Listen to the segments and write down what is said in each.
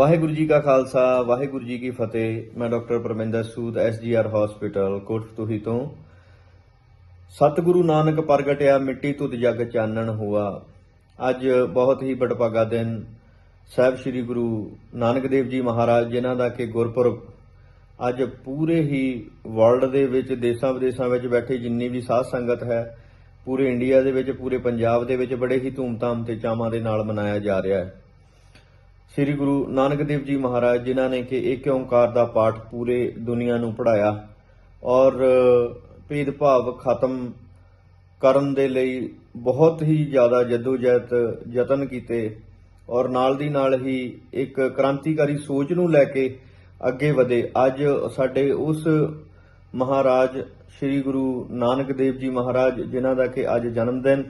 ਵਾਹਿਗੁਰੂ ਜੀ ਕਾ ਖਾਲਸਾ, ਵਾਹਿਗੁਰੂ ਜੀ ਕੀ ਫਤਿਹ। ਮੈਂ doctor Parminder Sood SGR hospital ਕੋਟਪਤੂਹੀ ਤੋਂ। ਸਤਿਗੁਰੂ ਨਾਨਕ ਪ੍ਰਗਟਿਆ, ਮਿੱਟੀ ਤੁਧ ਜਗ ਚਾਨਣ ਹੋਆ। ਅੱਜ ਬਹੁਤ ਹੀ ਬੜਭਾਗਾ ਦਿਨ ਸਾਹਿਬ ਸ੍ਰੀ ਗੁਰੂ ਨਾਨਕ ਦੇਵ ਜੀ ਮਹਾਰਾਜ, ਜਿਨ੍ਹਾਂ ਦਾ ਕਿ ਗੁਰਪੁਰਬ ਅੱਜ ਪੂਰੇ ਹੀ ਵਰਲਡ ਦੇ ਵਿੱਚ, ਦੇਸ਼ਾਂ ਵਿਦੇਸ਼ਾਂ ਵਿੱਚ ਬੈਠੇ ਜਿੰਨੀ ਵੀ ਸਾਧ ਸੰਗਤ ਹੈ, ਪੂਰੇ ਇੰਡੀਆ ਦੇ ਵਿੱਚ, ਪੂਰੇ ਪੰਜਾਬ ਦੇ ਵਿੱਚ ਬੜੇ ਹੀ ਧੂਮਧਾਮ ਤੇ ਚਾਵਾਂ ਦੇ ਨਾਲ ਮਨਾਇਆ ਜਾ ਰਿਹਾ ਹੈ। ਸ੍ਰੀ ਗੁਰੂ ਨਾਨਕ ਦੇਵ ਜੀ ਮਹਾਰਾਜ, ਜਿਨ੍ਹਾਂ ਨੇ ਕਿ ਏਕ ਓੰਕਾਰ ਦਾ ਪਾਠ ਪੂਰੇ ਦੁਨੀਆ ਨੂੰ ਪੜਾਇਆ ਔਰ ਭੇਦਭਾਵ ਖਤਮ ਕਰਨ ਦੇ ਲਈ ਬਹੁਤ ਹੀ ਜ਼ਿਆਦਾ ਜਦੋਜਹਿਦ ਯਤਨ ਕੀਤੇ ਔਰ ਨਾਲ ਦੀ ਨਾਲ ਹੀ ਇੱਕ ਕ੍ਰਾਂਤੀਕਾਰੀ ਸੋਚ ਨੂੰ ਲੈ ਕੇ ਅੱਗੇ ਵਧੇ। ਅੱਜ ਸਾਡੇ ਉਸ ਮਹਾਰਾਜ ਸ੍ਰੀ ਗੁਰੂ ਨਾਨਕ ਦੇਵ ਜੀ ਮਹਾਰਾਜ, ਜਿਨ੍ਹਾਂ ਦਾ ਕਿ ਅੱਜ ਜਨਮ ਦਿਨ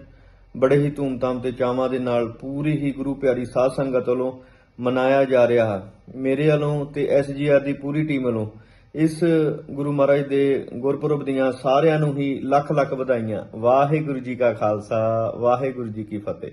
ਬੜੇ ਹੀ ਧੂਮਧਾਮ ਤੇ ਚਾਵਾਂ ਦੇ ਨਾਲ ਪੂਰੀ ਹੀ ਗੁਰੂ ਪਿਆਰੀ ਸਾਧ ਸੰਗਤ ਵੱਲੋਂ ਮਨਾਇਆ ਜਾ ਰਿਹਾ ਹੈ। ਮੇਰੇ ਵੱਲੋਂ ਤੇ ਐਸਜੀਆਰ ਦੀ ਪੂਰੀ ਟੀਮ ਵੱਲੋਂ ਇਸ ਗੁਰੂ ਮਹਾਰਾਜ ਦੇ ਗੁਰਪੁਰਬ ਦੀਆਂ ਸਾਰਿਆਂ ਨੂੰ ਹੀ ਲੱਖ ਲੱਖ ਵਧਾਈਆਂ। ਵਾਹਿਗੁਰੂ ਜੀ ਕਾ ਖਾਲਸਾ, ਵਾਹਿਗੁਰੂ ਜੀ ਕੀ ਫਤਿਹ।